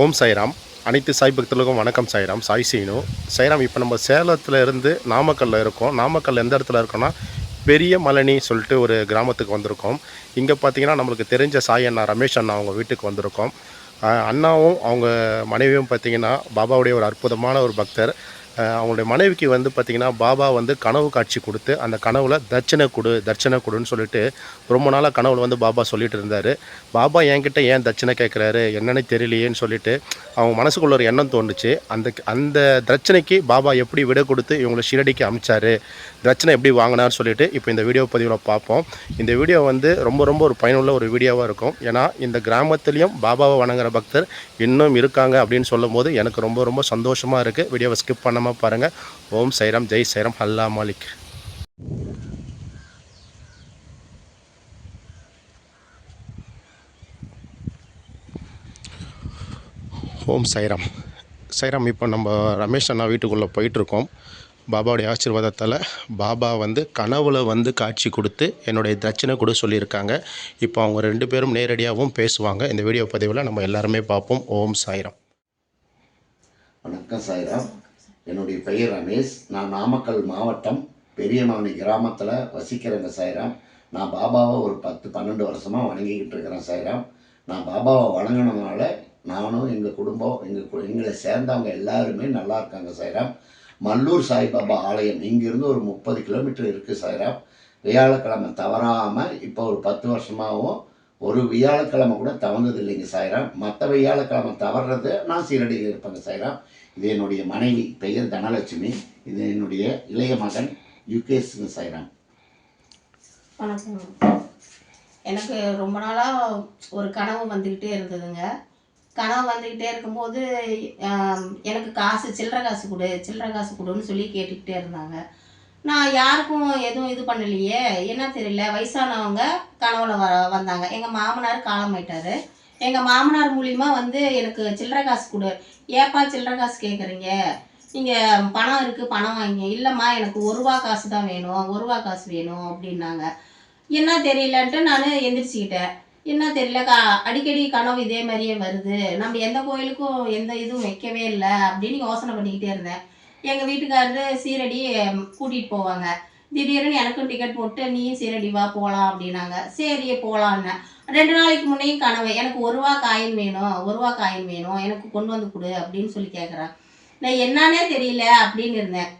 ஓம் சாய்ராம். அனைத்து சாய் பக்தர்களுக்கும் வணக்கம் சாய்ராம். சாய் சீனு. சாய்ராம் இப்போ நம்ம சேலத்தில் இருந்து நாமக்கல்ல இருக்கோம். நாமக்கல் எந்த இடத்துல இருக்கோம்னா பெரிய மலனி சொல்லிட்டு ஒரு கிராமத்துக்கு வந்திருக்கோம். இங்கே பார்த்தீங்கன்னா நம்மளுக்கு தெரிஞ்ச சாய் அண்ணா ரமேஷ் அண்ணா அவங்க வீட்டுக்கு வந்திருக்கோம். அண்ணாவும் அவங்க மனைவியும் பார்த்தீங்கன்னா பாபாவுடைய ஒரு அற்புதமான ஒரு பக்தர். அவங்களுடைய மனைவிக்கு வந்து பார்த்திங்கன்னா பாபா வந்து கனவு காட்சி கொடுத்து அந்த கனவுல தட்சணை கொடு தட்சணை கொடுன்னு சொல்லிட்டு ரொம்ப நாளாக கனவுல வந்து பாபா சொல்லிட்டு இருந்தார். பாபா என்கிட்ட ஏன் தட்சணை கேட்குறாரு என்னன்னு தெரியலையேன்னு சொல்லிட்டு அவங்க மனசுக்குள்ள ஒரு எண்ணம் தோணுச்சு. அந்த அந்த தட்சணைக்கு பாபா எப்படி விட கொடுத்து இவங்களை ஷிரடிக்கு அமிச்சாரு? தட்சணை எப்படி வாங்கினார்னு சொல்லிட்டு இப்போ இந்த வீடியோ பதிவில் பார்ப்போம் இந்த வீடியோ வந்து ரொம்ப ரொம்ப ஒரு பயனுள்ள ஒரு வீடியோவாக இருக்கும். ஏன்னா இந்த கிராமத்துலேயும் பாபாவை வணங்குற பக்தர் இன்னும் இருக்காங்க அப்படின்னு சொல்லும்போது எனக்கு ரொம்ப ரொம்ப சந்தோஷமாக இருக்குது வீடியோவை ஸ்கிப் பண்ண தரிசனமாக பாருங்கள் ஓம் சைராம் ஜெய் சைராம் அல்லா மாலிக். ஓம் சைராம். சைராம் இப்போ நம்ம ரமேஷ் அண்ணா வீட்டுக்குள்ளே போயிட்டுருக்கோம். பாபாவுடைய ஆசீர்வாதத்தால் பாபா வந்து கனவுல வந்து காட்சி கொடுத்து என்னுடைய தட்சணை கொடு சொல்லியிருக்காங்க. இப்போ அவங்க ரெண்டு பேரும் நேரடியாகவும் பேசுவாங்க. இந்த வீடியோ பதிவில் நம்ம எல்லாருமே பார்ப்போம். ஓம் சாய்ராம் வணக்கம் சாய்ராம் என்னுடைய பெயர் ரமேஷ். நான் நாமக்கல் மாவட்டம் பெரியமவனி கிராமத்தில் வசிக்கிறேங்க சாய்ராம். நான் பாபாவை ஒரு பத்து பன்னெண்டு வருஷமாக வணங்கிக்கிட்டு இருக்கிறேன் சாய்ராம். நான் பாபாவை வணங்கினதுனால நானும் எங்கள் குடும்பம் எங்கள் எங்களை சேர்ந்தவங்க எல்லாருமே நல்லா இருக்காங்க சாய்ராம். மல்லூர் சாய்பாபா ஆலயம் இங்கிருந்து ஒரு முப்பது கிலோமீட்டர் இருக்குது சாய்ராம். வியாழக்கிழமை தவறாமல் இப்போ ஒரு பத்து வருஷமாகவும் ஒரு வியாழக்கிழமை கூட தவந்தது இல்லைங்க சாய்ராம். மற்ற வியாழக்கிழமை தவறுறது நான் சீரடியில் இருப்பேங்க சாயிராம். இது என்னுடைய மனைவி பெயர் தனலட்சுமி. இது என்னுடைய இளைய மகன் யுகேஷ்ங்க சாய்ராம். வணக்கம். எனக்கு ரொம்ப நாளாக ஒரு கனவு வந்துக்கிட்டே இருந்ததுங்க. கனவு வந்துக்கிட்டே இருக்கும்போது எனக்கு காசு சில்லற காசு கொடு சில்லற காசு கொடுன்னு சொல்லி கேட்டுக்கிட்டே இருந்தாங்க. நான் யாருக்கும் எதுவும் இது பண்ணலையே. என்ன தெரியல. வயசானவங்க கனவுல வ வந்தாங்க. எங்கள் மாமனார் காலமாயிட்டார் எங்கள் மாமனார் மூலிமா வந்து எனக்கு சில்லற காசு கொடு. ஏப்பா சில்லற காசு கேட்குறீங்க நீங்கள் பணம் இருக்குது பணம் வாங்கி இல்லைம்மா எனக்கு ஒரு ரூபா காசு தான் வேணும். ஒரு ரூபா காசு வேணும் அப்படின்னாங்க. என்ன தெரியலன்ட்டு நான் எந்திரிச்சுக்கிட்டேன். என்ன தெரியல கா அடிக்கடி கனவு இதே மாதிரியே வருது. நம்ம எந்த கோயிலுக்கும் எந்த இதுவும் வைக்கவே இல்லை அப்படின்னு யோசனை பண்ணிக்கிட்டே இருந்தேன். எங்கள் வீட்டுக்காரரு சீரடி கூட்டிகிட்டு போவாங்க. திடீர்னு எனக்கும் டிக்கெட் போட்டு நீயும் சீரடி வா போகலாம் அப்படின்னாங்க. சரி போகலான்னு ரெண்டு நாளைக்கு முன்னையும் கனவு. எனக்கு ஒரு ரூபா காயின் வேணும் ஒரு ரூபா காயின் வேணும் எனக்கு கொண்டு வந்து கொடு அப்படின்னு சொல்லி கேட்குறான் நான் என்னன்னே தெரியல அப்படின்னு இருந்தேன்.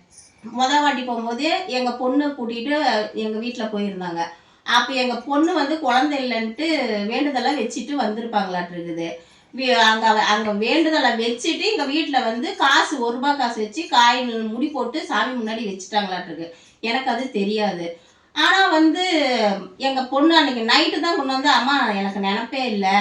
முத வாட்டி போகும்போது எங்கள் பொண்ணு கூட்டிகிட்டு எங்கள் வீட்டில் போயிருந்தாங்க. அப்போ எங்கள் பொண்ணு வந்து குழந்தை இல்லைன்ட்டு வேண்டுதலை வச்சுட்டு வந்திருப்பாங்களாட்டு இருக்குது. அங்கே அங்கே வேண்டுதலை வச்சுட்டு எங்கள் வீட்டில் வந்து காசு ஒரு ரூபாய் காசு வச்சு காயின் முடி போட்டு சாமி முன்னாடி வச்சுட்டாங்களாட்டுருக்கு எனக்கு அது தெரியாது. ஆனால் வந்து எங்கள் பொண்ணு அன்றைக்கி நைட்டு தான் கொண்டு வந்து அம்மா எனக்கு நினப்பே இல்லை.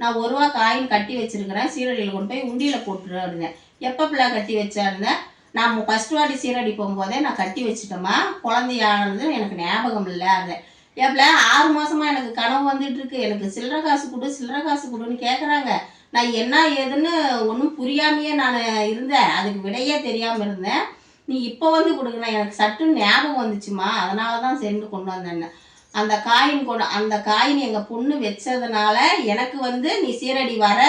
நான் ஒரு ரூபா காயின் கட்டி வச்சுருக்கிறேன். சீரடியில் கொண்டு போய் உண்டியில் போட்டுரு எப்போ பிள்ளை கட்டி வச்சாருந்தேன் நான் ஃபஸ்ட் வாட்டி சீரடி போகும்போதே நான் கட்டி வச்சுட்டோமா குழந்தையானது எனக்கு ஞாபகம் இல்லை அதை ஏப்ல ஆறு மாசமா எனக்கு கனவு வந்துட்டு இருக்கு. எனக்கு சில்லற காசு கொடு சில்லற காசு கொடுன்னு கேட்குறாங்க நான் என்ன ஏதுன்னு ஒன்றும் புரியாமையே நான் இருந்தேன். அதுக்கு விடையே தெரியாமல் இருந்தேன். நீ இப்போ வந்து கொடுக்குறேன் எனக்கு சட்டுன்னு ஞாபகம் வந்துச்சுமா? அதனால தான் சேர்ந்து கொண்டு வந்தேன் அந்த காயின் கொண்டு அந்த காயின் எங்கள் பொண்ணு வச்சதுனால எனக்கு வந்து நீ சீரடி வர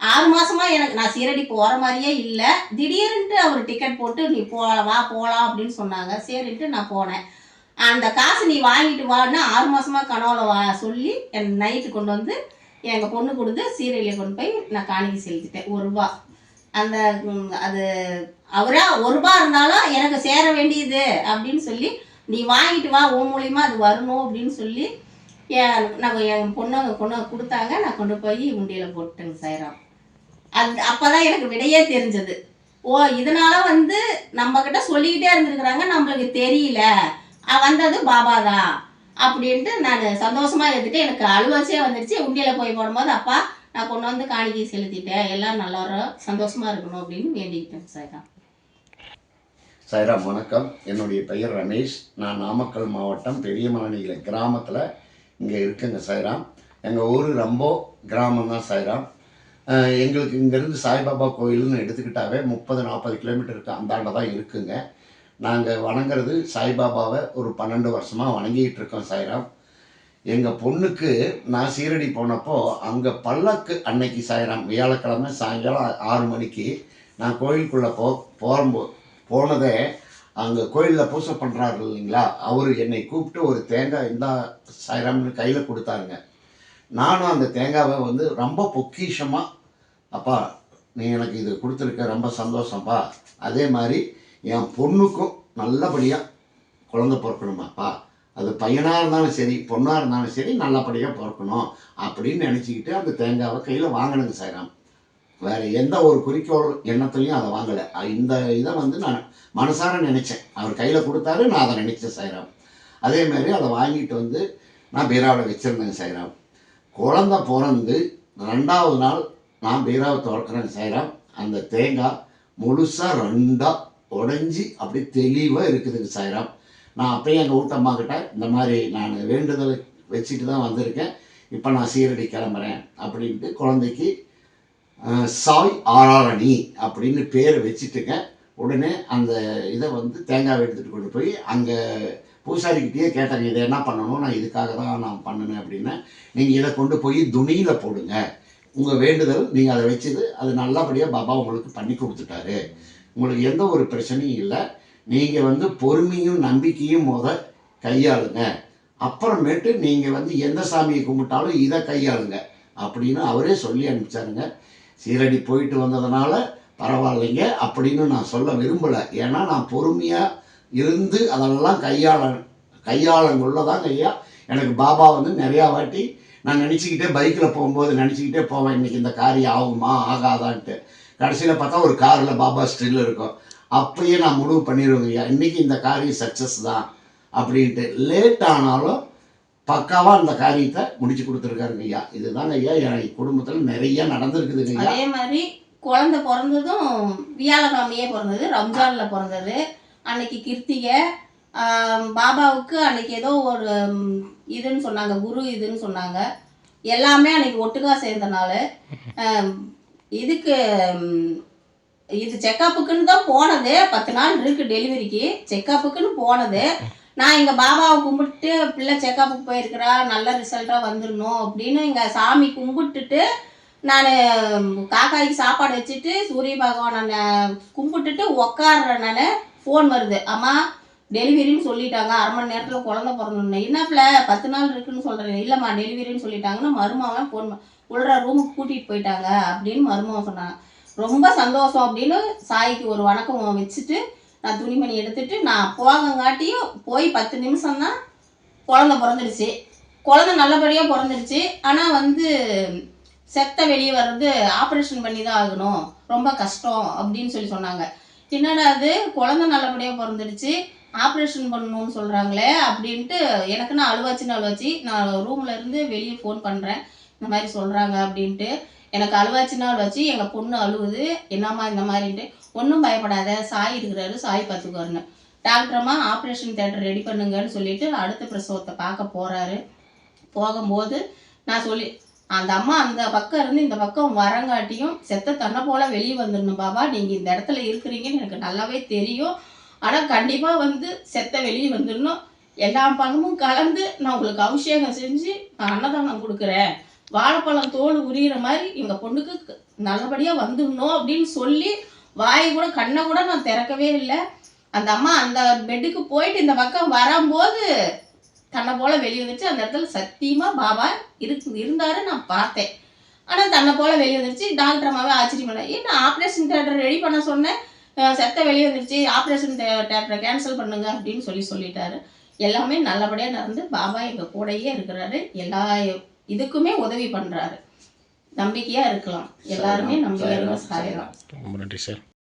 ஆறு மாசமா எனக்கு நான் சீரடி போகிற மாதிரியே இல்லை. திடீர்னுட்டு அவர் டிக்கெட் போட்டு நீ போகலாம் வா போகலாம் அப்படின்னு சொன்னாங்க. சரின்ட்டு நான் போனேன். அந்த காசு நீ வாங்கிட்டு வான்னு ஆறு மாதமாக கனவுல வா சொல்லி என் நைட்டு கொண்டு வந்து எங்கள் பொண்ணு கொடுத்து சீரியலில் கொண்டு போய் நான் காணிக்கை செலுத்திட்டேன். ஒரு ரூபா. அந்த அது அவராக ஒரு ரூபா இருந்தாலும் எனக்கு சேர வேண்டியது அப்படின்னு சொல்லி நீ வாங்கிட்டு வா உன் மூலியமா அது வரணும் அப்படின்னு சொல்லி என் நான் என் பொண்ணு கொண்டு கொடுத்தாங்க. நான் கொண்டு போய் உண்டியில் போட்டேங்க சாயிரம். அது அப்போ தான் எனக்கு விடையே தெரிஞ்சது. ஓ இதனால வந்து நம்மக்கிட்ட சொல்லிக்கிட்டே இருந்திருக்கிறாங்க. நம்மளுக்கு தெரியல. வந்தது பாபா தான் அப்படின்ட்டு நான் சந்தோஷமா எடுத்துட்டு எனக்கு அலுவலசே வந்துடுச்சு உண்டியில் போய் போடும்போது அப்பா நான் கொண்டு வந்து காணிக்கை செலுத்திட்டேன். எல்லாம் நல்லா சந்தோஷமாக சந்தோஷமா இருக்கணும் அப்படின்னு வேண்டிக்கிட்டேன் சார் சாய்ராம் வணக்கம். என்னுடைய பெயர் ரமேஷ். நான் நாமக்கல் மாவட்டம் பெரியமலனியில் கிராமத்தில் இங்கே இருக்குங்க சாய்ராம். எங்கள் ஊர் ரொம்ப கிராமம் தான் சாய்ராம். எங்களுக்கு இங்கேருந்து சாய்பாபா கோயில்னு எடுத்துக்கிட்டாவே முப்பது நாற்பது கிலோமீட்டருக்கு அந்தாண்ட தான் இருக்குங்க. நாங்கள் வணங்குறது சாய்பாபாவை ஒரு பன்னெண்டு வருஷமாக வணங்கிட்டு இருக்கோம் சாய்ராம். எங்கள் பொண்ணுக்கு நான் சீரடி போனப்போ அங்கே பல்லக்கு அன்னைக்கு சாயறாம் வியாழக்கிழமை சாயங்காலம் ஆறு மணிக்கு நான் கோயிலுக்குள்ளே போ போகும்போ போனதே அங்கே கோயிலில் பூசை பண்ணுறாரு இல்லைங்களா? அவர் என்னை கூப்பிட்டு ஒரு தேங்காய் இருந்தால் சாயிராம்னு கையில் கொடுத்தாருங்க. நானும் அந்த தேங்காவை வந்து ரொம்ப பொக்கிஷமாக அப்பா நீ எனக்கு இது கொடுத்துருக்க ரொம்ப சந்தோஷம்ப்பா அதே மாதிரி என் பொண்ணுக்கும் நல்லபடியாக குழந்தை பிறக்கணுமாப்பா அது பையனாக இருந்தாலும் சரி பொண்ணாக இருந்தாலும் சரி நல்லபடியாக பிறக்கணும் அப்படின்னு நினச்சிக்கிட்டு அந்த தேங்காவை கையில் வாங்கினது சாய்ராம். வேறு எந்த ஒரு குறிக்கோள் எண்ணத்துலையும் அதை வாங்கலை. இந்த இதை வந்து நான் மனசார நினச்சேன். அவர் கையில் கொடுத்தாரு நான் அதை நினச்சேன் சாய்ராம். அதேமாரி அதை வாங்கிட்டு வந்து நான் பீராவில் வச்சுருந்தேன் சாய்ராம். குழந்த பிறந்து ரெண்டாவது நாள் நான் பீராவை துறக்கிறேன் சாய்ராம். அந்த தேங்காய் முழுசாக ரெண்டாக உடைஞ்சி அப்படி தெளிவாக இருக்குதுங்க சாய்ராம். நான் அப்பயும் எங்கள் ஊட்டம்மா கிட்ட இந்த மாதிரி நான் வேண்டுதல் வச்சுட்டு தான் வந்திருக்கேன். இப்போ நான் சீரடி கிளம்புறேன். அப்படின்ட்டு குழந்தைக்கு சாய் ஆராரணி அப்படின்னு பேர் வச்சுட்டுங்க. உடனே அந்த இதை வந்து தேங்காய் எடுத்துகிட்டு கொண்டு போய் அங்கே பூசாரிக்கிட்டேயே கேட்டாங்க இதை என்ன பண்ணணும்? நான் இதுக்காக தான் நான் பண்ணினேன் அப்படின்னா நீங்கள் இதை கொண்டு போய் துணியில் போடுங்க. உங்கள் வேண்டுதல் நீங்கள் அதை வச்சுது அது நல்லபடியாக பாபா உங்களுக்கு பண்ணி கொடுத்துட்டாரு. உங்களுக்கு எந்த ஒரு பிரச்சனையும் இல்லை. நீங்கள் வந்து பொறுமையும் நம்பிக்கையும் முத கையாளுங்க. அப்புறமேட்டு நீங்கள் வந்து எந்த சாமியை கும்பிட்டாலும் இதை கையாளுங்க. அப்படின்னு அவரே சொல்லி அனுப்பிச்சாருங்க. சீரடி போயிட்டு வந்ததுனால பரவாயில்லைங்க அப்படின்னு நான் சொல்ல விரும்பலை. ஏன்னா நான் பொறுமையாக இருந்து அதெல்லாம் கையாள கையாளங்குள்ளதாங்க ஐயா. எனக்கு பாபா வந்து நிறையா வாட்டி நான் நினச்சிக்கிட்டே பைக்கில் போகும்போது நினச்சிக்கிட்டே போவேன் இன்றைக்கி இந்த காரியம் ஆகுமா ஆகாதான்ட்டு. கடைசியில் பார்த்தா ஒரு காரில் பாபா ஸ்டில் இருக்கும். அப்பயே நான் முடிவு பண்ணிடுவேங்க ஐயா இன்றைக்கி இந்த காரியம் சக்ஸஸ் தான் அப்படின்ட்டு. லேட் ஆனாலும் பக்காவாக அந்த காரியத்தை முடிச்சு கொடுத்துருக்காருங்க ஐயா. இதுதாங்க ஐயா என் குடும்பத்தில் நிறைய நடந்திருக்குதுங்க ஐயா. அதே மாதிரி குழந்தை பிறந்ததும் வியாழக்கிழமையே பிறந்தது ரம்ஜானில் பிறந்தது. அன்னைக்கு கிருத்திகை பாபாவுக்கு அன்னைக்கு ஏதோ ஒரு இதுன்னு சொன்னாங்க குரு இதுன்னு சொன்னாங்க. எல்லாமே அன்னைக்கு ஒட்டுக்கா சேர்ந்தனால இதுக்கு இது செக்கப்புக்குன்னு தான் போனது. பத்து நாள் இருக்கு டெலிவரிக்கு. செக்கப்புக்குன்னு போனது. நான் எங்கள் பாபாவை கும்பிட்டு பிள்ளை செக்கப்புக்கு போயிருக்கிறா நல்ல ரிசல்ட்டாக வந்துடணும் அப்படின்னு இங்கே சாமி கும்பிட்டுட்டு நான் காக்காய்க்கு சாப்பாடு வச்சுட்டு சூரிய பகவானை நான் கும்பிட்டுட்டு உக்காடுறேன் நான். ஃபோன் வருது. அம்மா டெலிவரின்னு சொல்லிட்டாங்க. அரை மணி நேரத்தில் குழந்த பிறந்தோன்னே. என்னப்பில் பத்து நாள் இருக்குன்னு சொல்கிறேன் இல்லைம்மா டெலிவரின்னு சொல்லிட்டாங்கன்னா மருமவன் ஃபோன் உள்ளற ரூமுக்கு கூட்டிகிட்டு போயிட்டாங்க அப்படின்னு மருமவன் சொன்னாங்க. ரொம்ப சந்தோஷம் அப்படின்னு சாய்க்கு ஒரு வணக்கம் வச்சுட்டு நான் துணிமணி எடுத்துட்டு நான் போகங்காட்டியும் போய் பத்து நிமிஷம் தான் பிறந்துடுச்சு. குழந்தை நல்லபடியாக பிறந்துடுச்சு. ஆனால் வந்து செத்த வெளியே வர்றது ஆப்ரேஷன் பண்ணி தான் ஆகணும். ரொம்ப கஷ்டம் அப்படின்னு சொல்லி சொன்னாங்க. என்னடா அது குழந்தை நல்லபடியாக பிறந்துடுச்சு. ஆப்ரேஷன் பண்ணணும்னு சொல்கிறாங்களே அப்படின்ட்டு எனக்கு நான் அழுவாச்சு. அழுவாச்சு நான் ரூமில் இருந்து வெளியே ஃபோன் பண்ணுறேன் இந்த மாதிரி சொல்கிறாங்க அப்படின்ட்டு. எனக்கு அழுவாச்சி. நாள் வச்சு எங்கள் பொண்ணு அழுவுது. என்னம்மா இந்த மாதிரின்ட்டு. ஒன்றும் பயப்படாத. சாய் இருக்கிறாரு. சாய் பார்த்துக்குவாருன்னு டாக்டரம்மா ஆப்ரேஷன் தேட்டர் ரெடி பண்ணுங்கன்னு சொல்லிட்டு அடுத்த பிரசவத்தை பார்க்க போகிறாரு போகும்போது நான் சொல்லி அந்த அம்மா அந்த பக்கம் இருந்து இந்த பக்கம் வரங்காட்டியும் செத்த தன்னை போல வெளியே வந்துடணும் பாபா. நீங்கள் இந்த இடத்துல இருக்கிறீங்கன்னு எனக்கு நல்லாவே தெரியும். ஆனால் கண்டிப்பாக வந்து செத்த வெளியே வந்துடணும். எல்லா பழமும் கலந்து நான் உங்களுக்கு அபிஷேகம் செஞ்சு நான் அன்னதானம் கொடுக்குறேன். வாழைப்பழம் தோல் உரியிற மாதிரி எங்கள் பொண்ணுக்கு நல்லபடியாக வந்துடணும் அப்படின்னு சொல்லி வாயை கூட கண்ணை கூட நான் திறக்கவே இல்லை. அந்த அம்மா அந்த பெட்டுக்கு போயிட்டு இந்த பக்கம் வரும்போது தன்னை போல் வெளியே வந்துச்சு அந்த இடத்துல சத்தியமாக பாபா இருக்கு இருந்தாரு நான் பார்த்தேன். ஆனால் தன்னை போல் வெளியே வந்துருச்சு. டாக்டர் அம்மாவே ஆச்சரியம் பண்ணேன் ஏன் நான் ஆப்ரேஷன் தேட்டர் ரெடி பண்ண சொன்னேன். செத்த வெளியே வந்துருச்சு ஆப்ரேஷன் தேட்டரை கேன்சல் பண்ணுங்க அப்படின்னு சொல்லி சொல்லிட்டாரு. எல்லாமே நல்லபடியாக நடந்து பாபா எங்கள் கூடயே இருக்கிறாரு. எல்லா இதுக்குமே உதவி பண்ணுறாரு நம்பிக்கையாக இருக்கலாம். எல்லாருமே நம்பிக்கையாக சாயலாம். ரொம்ப நன்றி சார்.